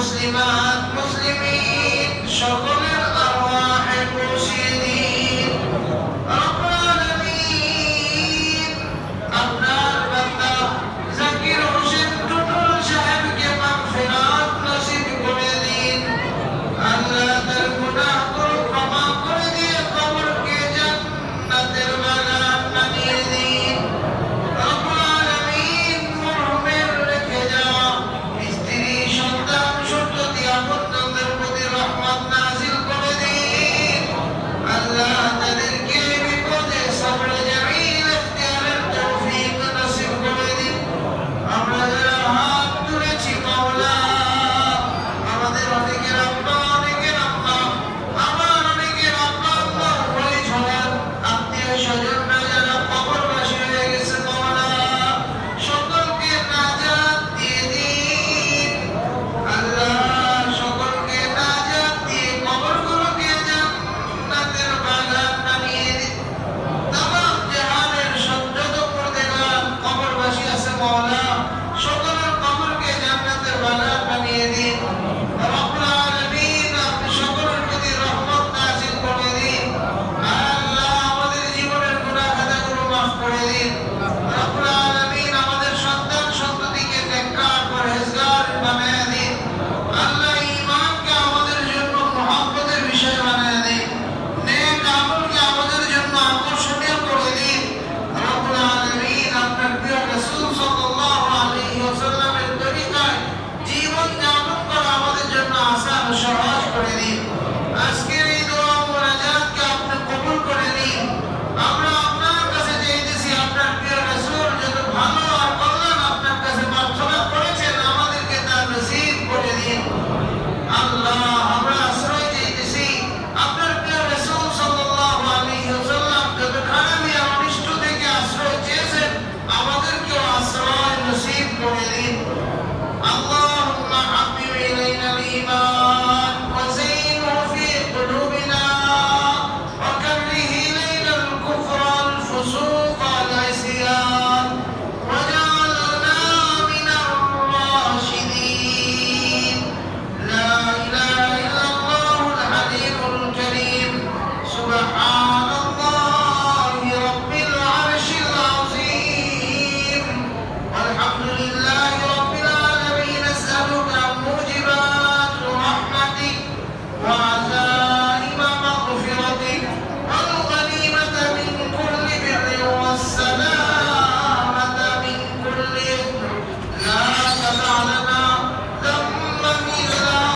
মুসলিমাত মুসলিমিন সকলের আরওয়াহে পৌঁছিয়ে